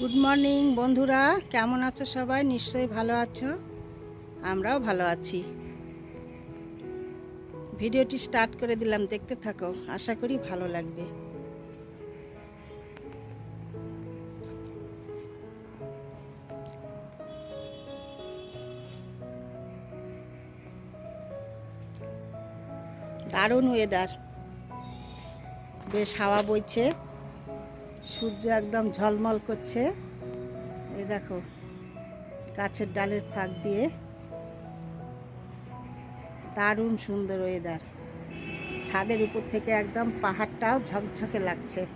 Good morning বন্ধুরা। কেমন আছো সবাই? নিশ্চয়ই ভালো আছো। আমরাও ভালো আছি। ভিডিওটি স্টার্ট করে দিলাম, দেখতে থাকো। আশা করি ভালো লাগবে। দারুণ ওয়েদার বেশ হাওয়া বইছে। সূর্য একদম ঝলমল করছে। এই দেখো, গাছের ডালের ফাঁক দিয়ে। দারুণ সুন্দর ওয়েদার ছাদের উপর থেকে একদম পাহাড়টাও ঝকঝকে লাগছে।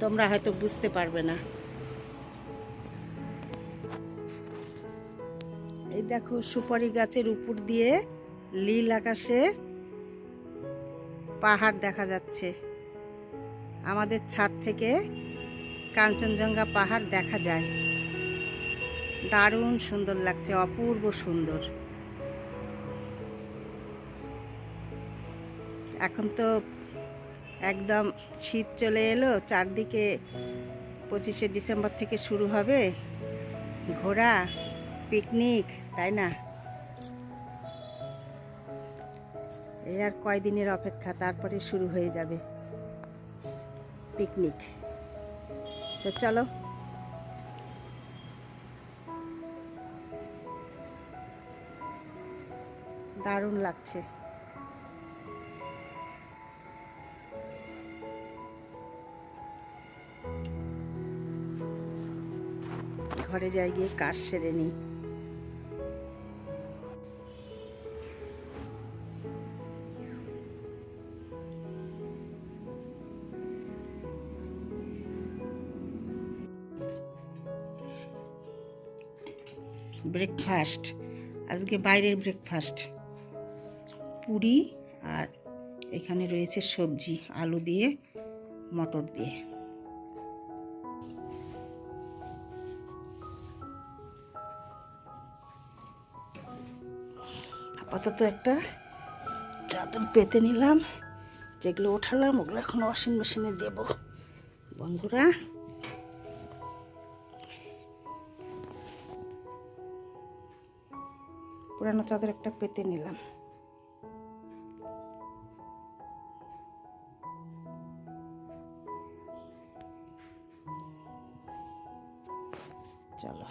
তোমরা হয়তো বুঝতে পারবে না। এই দেখো, সুপারি গাছের উপর দিয়ে নীল আকাশে পাহাড় দেখা যাচ্ছে। আমাদের ছাদ থেকে কাঞ্চনজঙ্ঘা পাহাড় দেখা যায়। দারুণ সুন্দর লাগছে, অপূর্ব সুন্দর। এখন তো একদম শীত চলে এলো, চারদিকে পঁচিশে ডিসেম্বর থেকে শুরু হবে ঘোরা, পিকনিক, তাই না? এই আর কয়দিনের অপেক্ষা, তারপরে শুরু হয়ে যাবে। পিকনিক। তো চলো। দারুণ লাগছে। ঘরে যাই গিয়ে কাজ সেরে নিই। ব্রেকফাস্ট আজকে বাইরের ব্রেকফাস্ট পুরি আর এখানে রয়েছে সবজি, আলু দিয়ে, মটর দিয়ে। আপাতত একটা চাদর পেতে নিলাম। যেগুলো ওঠালাম, ওগুলো এখন ওয়াশিং মেশিনে দেব। বন্ধুরা পুরানো চাদর একটা পেতে নিলাম। চলো।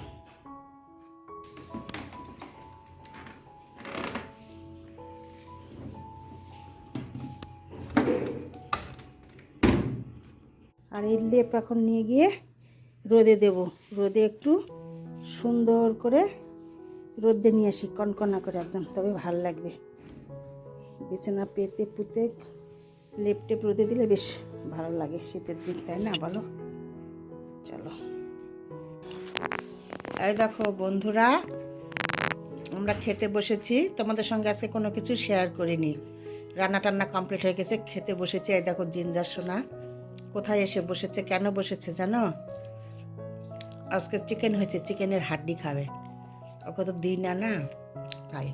আর এই লেপ এখন নিয়ে গিয়ে রোদে দেব। রোদে একটু সুন্দর করে রোদে নিয়ে আসি, কনকনা করে একদম, তবে ভালো লাগবে। বিছানা পেতে পুতে লেপ টেপ রোদে দিলে বেশ ভালো লাগে শীতের দিন, তাই না বলো? চলো। এই দেখো বন্ধুরা, আমরা খেতে বসেছি, তোমাদের সঙ্গে আজকে কোনো কিছু শেয়ার করিনি। রান্না টান্না কমপ্লিট হয়ে গেছে, খেতে বসেছি, এই দেখো জিঞ্জার সোনা। কোথায় এসে বসেছে, কেন বসেছে জানো? আজকে চিকেন হয়েছে চিকেনের হাড্ডি খাবে। ওকে তো দিই না না তাই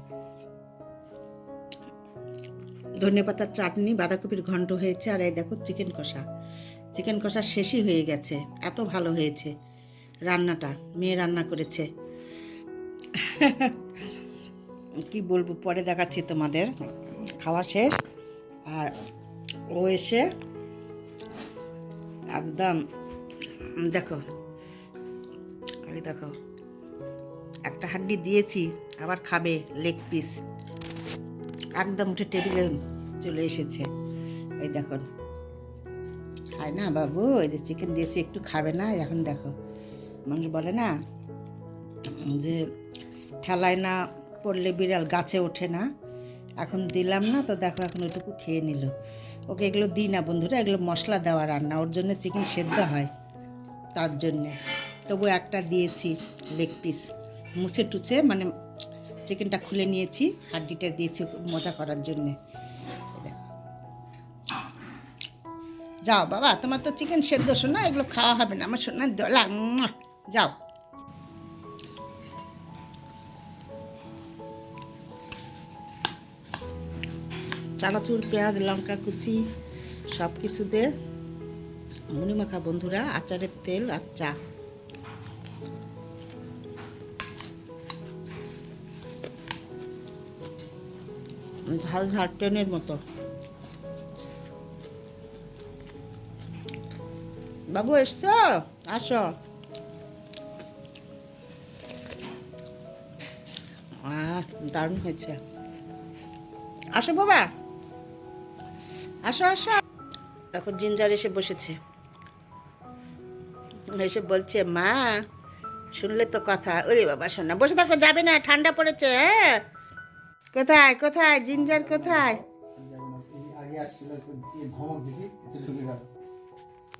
ধনে পাতার চাটনি, বাঁধাকপির ঘন্ট হয়েছে, আর এই দেখো চিকেন কষা। চিকেন কষা শেষই হয়ে গেছে, এত ভালো হয়েছে রান্নাটা, মেয়ে রান্না করেছে। কি বলব, পরে দেখাচ্ছি তোমাদের। খাওয়া শেষ, আর ও এসে একদম, দেখো দেখো। একটা হাড্ডি দিয়েছি, আবার খাবে লেগ পিস একদম উঠে টেবিলে চলে এসেছে। এই দেখুন। খায় না বাবু? এই যে চিকেন দিয়েছি, একটু খাবে না? এখন দেখো। মানুষ বলে না যে ঠেলায় না পড়লে বিড়াল গাছে ওঠে না। এখন দিলাম না তো দেখো এখন ওইটুকু খেয়ে নিল। ওকে এগুলো দিই না বন্ধুরা, এগুলো মশলা দেওয়া রান্না। ওর জন্য চিকেন সেদ্ধ হয়, তার জন্যে। তবু একটা দিয়েছি লেগ পিস মুছে টুছে মানে চিকেনটা খুলে নিয়েছি হাড্ডিটা দিয়েছি মজা করার জন্যে। যাও বাবা, তোমার তো চিকেন সেদ্ধ শোনা এগুলো খাওয়া হবে না। আমার শোনা দোলা। যাও। চানাচুর, পেঁয়াজ, লঙ্কা কুচি সব কিছু দিয়ে মুড়ি বন্ধুরা, আচারের তেল আর চা। ঝাল ঝাল ট্রেনের মতো। বাবু, এসছো? আসো। দারুণ হয়েছে। আসো বাবা। আসো আসো। এখন জিঞ্জার এসে বসেছে। এসে বলছে, মা, শুনলে তো কথা। ওরে বাবা, শোনা বসে থাকো, যাবে না, ঠান্ডা পড়েছে হ্যাঁ? কোথায় কোথায়, জিঞ্জার কোথায়?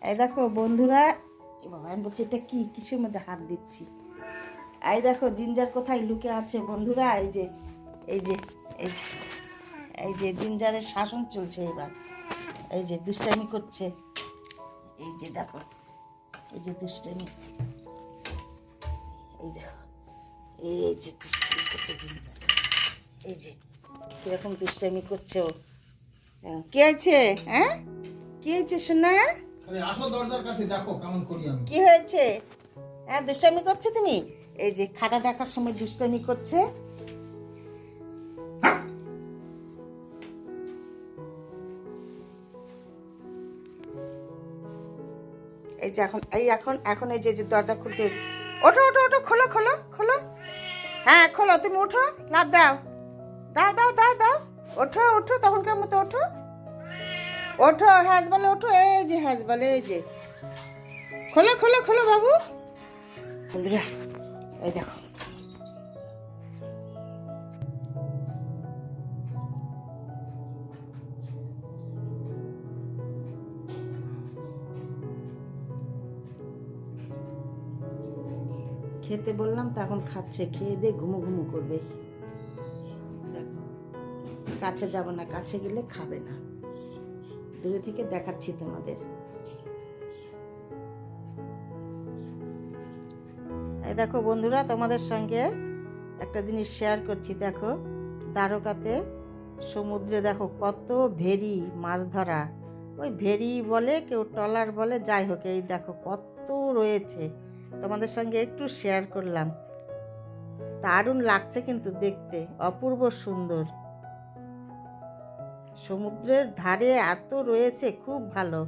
এই দেখো বন্ধুরা বাবা, আমি বলছি, এটা কি? কিসের মধ্যে হাত দিচ্ছি। এই দেখো, জিঞ্জার কোথায় লুকে আছে বন্ধুরা? এই যে এই যে এই যে এই যে জিঞ্জারের শাসন চলছে এবার। এই যে দুষ্টামি করছে। এই যে দেখো, এই যে দুষ্টামি। এই দেখো, এই যে দুষ্টামি করছে জিঞ্জার। এই যে কীরকম দুষ্টামি করছে ও। হ্যাঁ, কি হয়েছে? হ্যাঁ? কি হয়েছে শোনা খালি আসো দরজার কাছে দেখো কেমন করি আমি। কি হয়েছে? হ্যাঁ দুষ্টামি করছে তুমি? এই যে খাতা দেখার সময় দুষ্টামি করছে। এই যে এখন এই এখন এখন এই যে যে দরজা খুলতে ওঠো ওঠো ওঠো খোলো খোলো খোলো। হ্যাঁ খোলো তুমি ওঠো লাভ দাও। দাও দাও দাও দাও। ওঠো ওঠো, তখনকার মতো ওঠো। ওঠো হ্যাজ বলে ওঠো, এই যে হ্যাজ বলে এই যে। খোলো খোলো খোলো, বাবু। বন্ধুরা, এই দেখো। খেতে বললাম তো এখন খাচ্ছে, খেয়ে দিয়ে ঘুমো ঘুমো করবে। কাছে যাব না, কাছে গেলে খাবে না। দূরে থেকে দেখাচ্ছি তোমাদের। এই দেখো বন্ধুরা, তোমাদের সঙ্গে একটা জিনিস শেয়ার করছি, দেখো। দ্বারকাতে সমুদ্রে দেখো কত ভেরি মাছ ধরা। ওই ভেরি বলে, কেউ টলার বলে, যাই হোক, এই দেখো কত রয়েছে। তোমাদের সঙ্গে একটু শেয়ার করলাম। দারুণ লাগছে কিন্তু দেখতে, অপূর্ব সুন্দর। সমুদ্রের ধারে এত রয়েছে, খুব ভালো।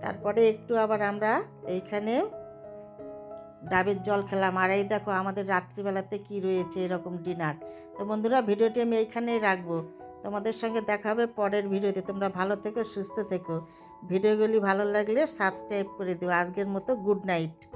তারপরে একটু আবার আমরা এইখানে ডাবের জল খেলাম। আর এই দেখো আমাদের রাত্রিবেলাতে কি রয়েছে এরকম ডিনার। তো বন্ধুরা, ভিডিওটি আমি এইখানেই রাখব। তোমাদের সঙ্গে দেখা হবে পরের ভিডিওতে। তোমরা ভালো থেকো, সুস্থ থেকো। ভিডিওগুলি ভালো লাগলে সাবস্ক্রাইব করে দিও। আজকের মতো গুড নাইট।